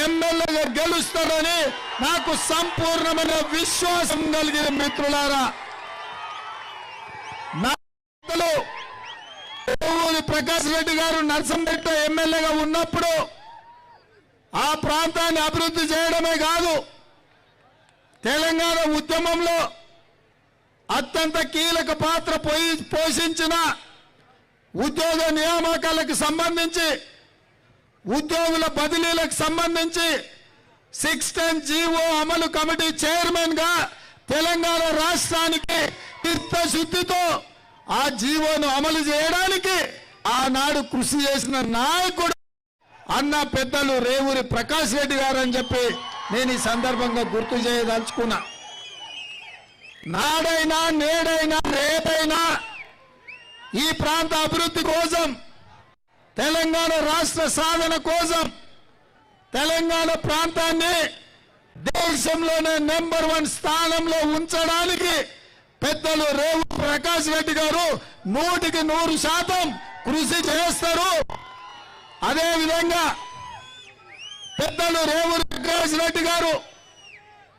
ఎమ్మెల్యేగా గెలుస్తాడని నాకు సంపూర్ణమైన విశ్వాసం కలిగిన మిత్రులారా ప్రకాష్ రెడ్డి గారు నర్సంపేట ఎమ్మెల్యేగా ఉన్నప్పుడు ఆ ప్రాంతాన్ని అభివృద్ధి చేయడమే కాదు తెలంగాణ ఉద్యమంలో అత్యంత కీలక పాత్ర పోషించిన ఉద్యోగ నియామకాలకు సంబంధించి ఉద్యోగుల బదిలీలకు సంబంధించి సిక్స్ టెన్ జీవో అమలు కమిటీ చైర్మన్గా తెలంగాణ రాష్ట్రానికి చిత్తశుద్ధితో ఆ జీవోను అమలు చేయడానికి ఆనాడు కృషి చేసిన నాయకుడు అన్న పెద్దలు రేవూరి ప్రకాష్ రెడ్డి గారు అని చెప్పి నేను ఈ సందర్భంగా గుర్తు చేయదలుచుకున్నా. నాడైనా నేడైనా రేపైనా ఈ ప్రాంత అభివృద్ధి కోసం తెలంగాణ రాష్ట్ర సాధన కోసం తెలంగాణ ప్రాంతాన్ని దేశంలోనే నెంబర్ వన్ స్థానంలో ఉంచడానికి పెద్దలు రేవు ప్రకాష్ రెడ్డి గారు నూటికి నూరు శాతం కృషి చేస్తారు. అదే విధంగా పెద్దలు రేవు ప్రకాష్ రెడ్డి గారు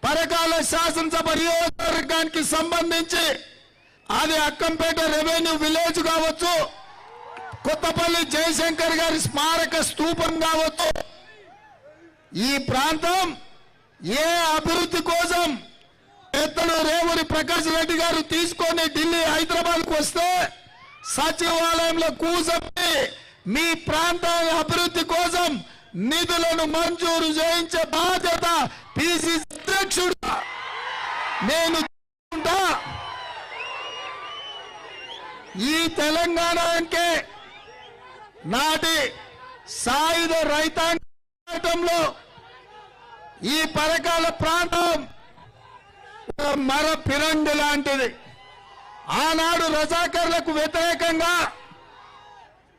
పరకాల శాసనసభ నియోజకవర్గానికి సంబంధించి అది అక్కంపేట రెవెన్యూ విలేజ్ కావచ్చు కొత్తపల్లి జయశంకర్ గారి స్మారక స్తూపం కావచ్చు. ఈ ప్రాంతం ఏ అభివృద్ధి కోసం పెద్దలు రేవూరి ప్రకాష్ రెడ్డి గారు తీసుకొని ఢిల్లీ హైదరాబాద్కు వస్తే సచివాలయంలో కూసొని మీ ప్రాంత అభివృద్ధి కోసం నిధులను మంజూరు చేయించే బాధ్యత పిసిసి అధ్యక్షుడు నేను ఈ తెలంగాణకే నాటి సాయుధ రైతాంగంలో ఈ పరకాల ప్రాంతం మర పిరండి లాంటిది. ఆనాడు రజాకర్లకు వ్యతిరేకంగా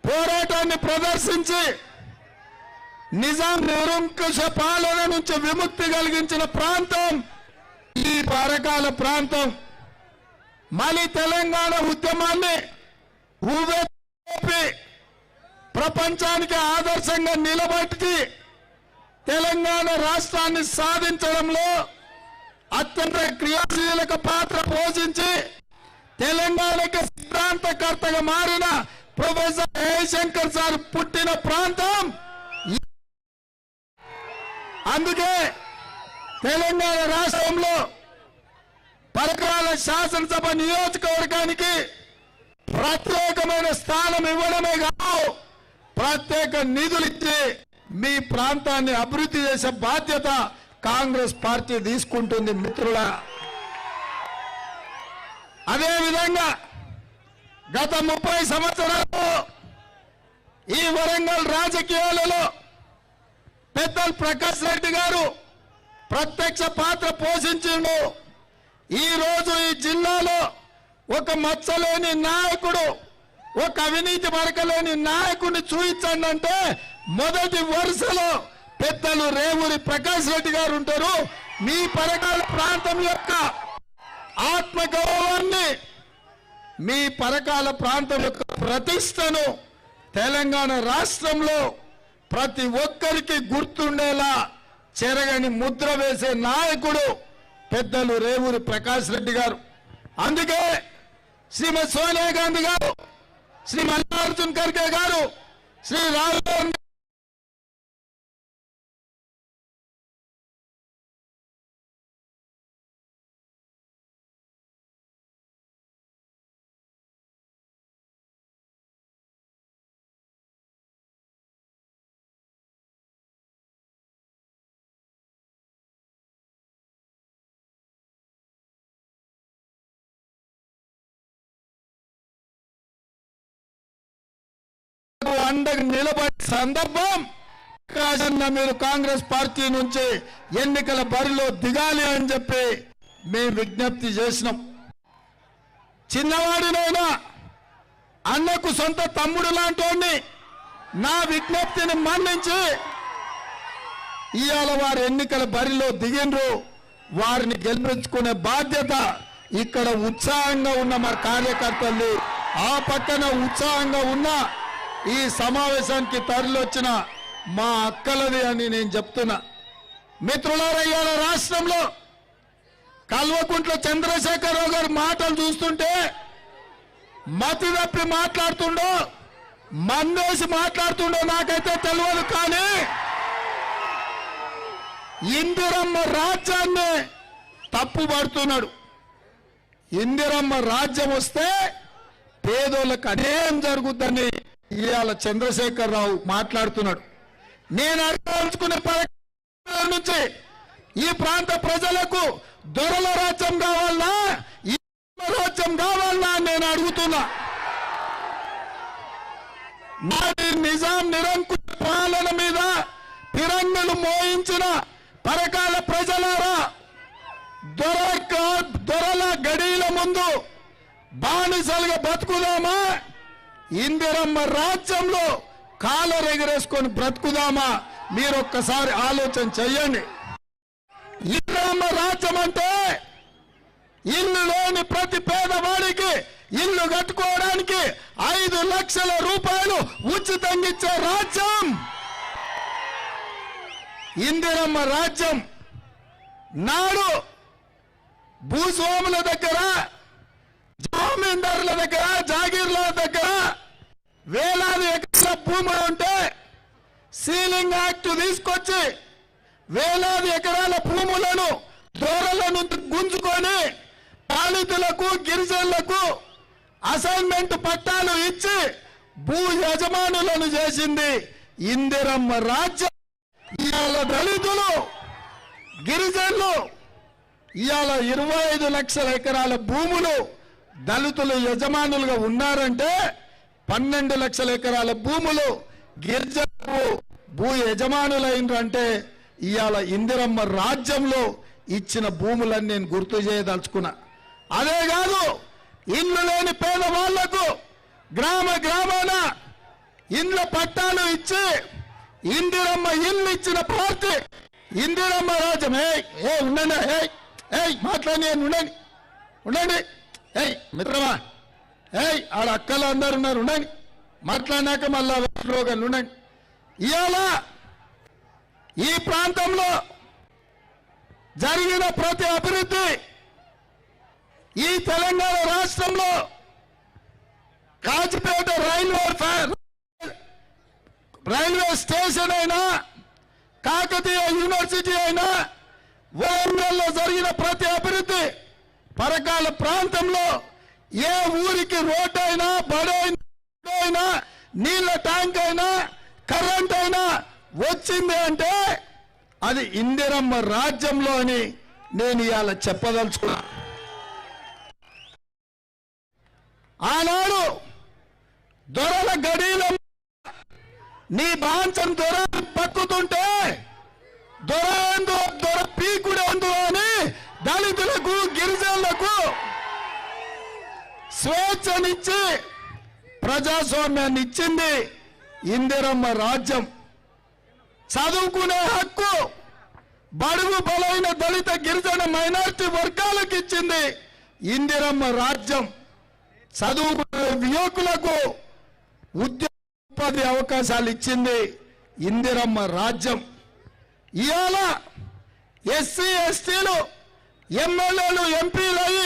పోరాటాన్ని ప్రదర్శించి నిజాం నిరంకుశ పాలన నుంచి విముక్తి కలిగించిన ప్రాంతం ఈ పరకాల ప్రాంతం. మళ్ళీ తెలంగాణ ఉద్యమాన్ని ఊపి ప్రపంచానికి ఆదర్శంగా నిలబెట్టి తెలంగాణ రాష్ట్రాన్ని సాధించడంలో అత్యంత క్రియాశీలక పాత్ర పోషించి తెలంగాణకి సిద్ధాంతకర్తగా మారిన ప్రొఫెసర్ జయశంకర్ సార్ పుట్టిన ప్రాంతం అందుకే తెలంగాణ రాష్ట్రంలో పరకాల శాసనసభ నియోజకవర్గానికి ప్రత్యేకమైన స్థానం ఇవ్వడమే కాదు. ప్రత్యేక నిధులు ఇచ్చి మీ ప్రాంతాన్ని అభివృద్ధి చేసే బాధ్యత కాంగ్రెస్ పార్టీ తీసుకుంటుంది మిత్రుల. అదేవిధంగా గత ముప్పై సంవత్సరాలు ఈ వరంగల్ రాజకీయాలలో పెద్దలు ప్రకాష్ రెడ్డి గారు ప్రత్యక్ష పాత్ర పోషించిండు. ఈ రోజు ఈ జిల్లాలో ఒక మచ్చలేని నాయకుడు ఒక అవినీతి పడకలేని నాయకుడిని చూయించండి అంటే మొదటి వరుసలో పెద్దలు రేవూరి ప్రకాష్ రెడ్డి గారు ఉంటారు. మీ పరకాల ప్రాంతం యొక్క ఆత్మగౌరవాన్ని మీ పరకాల ప్రాంతం యొక్క ప్రతిష్టను తెలంగాణ రాష్ట్రంలో ప్రతి ఒక్కరికి గుర్తుండేలా చెరగని ముద్ర వేసే నాయకుడు పెద్దలు రేవూరి ప్రకాష్ రెడ్డి గారు. అందుకే శ్రీమతి సోనియా గాంధీ గారు శ్రీ మల్లికార్జున్ ఖర్గే గారు శ్రీ రాహుల్ పండగ నిలబడే సందర్భం కాజన్న మీరు కాంగ్రెస్ పార్టీ నుంచి ఎన్నికల బరిలో దిగాలి అని చెప్పి మేము విజ్ఞప్తి చేసినాం. చిన్నవాడినైనా అన్నకు సొంత తమ్ముడు లాంటి నా విజ్ఞప్తిని మన్నించి ఇవాళ వారు ఎన్నికల బరిలో దిగిండ్రు వారిని గెలిపించుకునే బాధ్యత ఇక్కడ ఉత్సాహంగా ఉన్న మా కార్యకర్తలు ఆ పక్కన ఉత్సాహంగా ఉన్న ఈ సమావేశానికి తరలొచ్చిన మా అక్కలది అని నేను చెప్తున్నా. మిత్రులారా ఇవాళ రాష్ట్రంలో కల్వకుంట్ల చంద్రశేఖరరావు గారి మాటలు చూస్తుంటే మతి తప్పి మాట్లాడుతుండో మందేసి మాట్లాడుతుండో నాకైతే తెలియదు కానీ ఇందిరమ్మ రాజ్యాన్ని తప్పు పడుతున్నాడు ఇందిరమ్మ రాజ్యం వస్తే పేదోళ్ళకి అదేం జరుగుద్దని ఇవాళ చంద్రశేఖరరావు మాట్లాడుతున్నాడు. నేను అడగాల్చుకునే పథకం నుంచి ఈ ప్రాంత ప్రజలకు దొరల రాజ్యం కావాలా? ఈ రాజ్యం కావాలా నేను అడుగుతున్నా. నాటి నిజాం నిరంకుశ పాలన మీద తిరంగులు మోయించిన పరకాల ప్రజలారా దొరక దొరల గడీల ముందు బానిసలుగా బతుకుదామా? ఇందిరమ్మ రాజ్యంలో కాలర్ ఎగరేసుకొని బ్రతుకుదామా? మీరు ఒక్కసారి ఆలోచన చెయ్యండి. ఇందిరమ్మ రాజ్యం అంటే ఇల్లు లేని ప్రతి పేదవాడికి ఇల్లు కట్టుకోవడానికి ఐదు లక్షల రూపాయలు ఉచితంగా ఇచ్చే రాజ్యం. ఇందిరమ్మ రాజ్యం నాడు భూస్వాముల దగ్గర జమీందారుల దగ్గర దగ్గర వేలాది ఎకరాల భూమి ఉంటే సీలింగ్ యాక్ట్ తీసుకొచ్చి వేలాది ఎకరాల భూములను దూరలను గుంజుకొని దళితులకు గిరిజనులకు అసైన్మెంట్ పట్టాలు ఇచ్చి భూ యజమానులను చేసింది ఇందిరమ్మ రాజ్యం. ఇవాళ దళితులు గిరిజనులు ఇవాళ ఇరవై ఐదు లక్షల ఎకరాల భూములు దళితులు యజమానులుగా ఉన్నారంటే పన్నెండు లక్షల ఎకరాల భూములు గిరిజనులు భూ యజమానులైనరంటే ఇవాళ ఇందిరమ్మ రాజ్యంలో ఇచ్చిన భూములని నేను గుర్తు చేయదలుచుకున్నా. అదే కాదు ఇల్లు లేని పేదవాళ్ళకు గ్రామ గ్రామాన ఇండ్ల పట్టాలు ఇచ్చి ఇందిరమ్మ ఇల్లు ఇచ్చిన పార్టీ ఇందిరమ్మ రాజ్యం. ఏ ఏ ఉండండి ఏ ఏ మాట్లాడి ఉండండి ఉండండి ఏయ్ మిత్రమా. ఏయ్ ఆడ అక్కలు అందరు ఉన్నారు ఉండండి. మాట్లాడినాక మళ్ళా స్లోగన్ ఉండండి. ఇవాళ ఈ ప్రాంతంలో జరిగిన ప్రతి అభివృద్ధి ఈ తెలంగాణ రాష్ట్రంలో కాచిపేట రైల్వే రైల్వే స్టేషన్ అయినా కాకతీయ యూనివర్సిటీ అయినా వరంగల్లో జరిగిన ప్రతి అభివృద్ధి పరకాల ప్రాంతంలో ఏ ఊరికి రోడ్ అయినా బడైనా నీళ్ళ ట్యాంక్ అయినా కరెంట్ అయినా వచ్చింది అంటే అది ఇందిరమ్మ రాజ్యంలో అని నేను ఇవాళ చెప్పదలుచుకున్నా. ఆనాడు దొరల గడీలో నీ బాంచం దొర పక్కుతుంటే దొర ఎందు దొర పీకుడెందు అని దళితులకు గిరిజనులకు స్వేచ్ఛనిచ్చి ప్రజాస్వామ్యాన్ని ఇచ్చింది ఇందిరమ్మ రాజ్యం. చదువుకునే హక్కు బడుగు బలైన దళిత గిరిజన మైనార్టీ వర్గాలకు ఇచ్చింది ఇందిరమ్మ రాజ్యం. చదువుకునే యువకులకు ఉద్యోగ ఉపాధి అవకాశాలు ఇచ్చింది ఇందిరమ్మ రాజ్యం. ఇవాళ ఎస్సీ ఎస్టీలు ఎమ్మెల్యేలు ఎంపీలు అయ్యి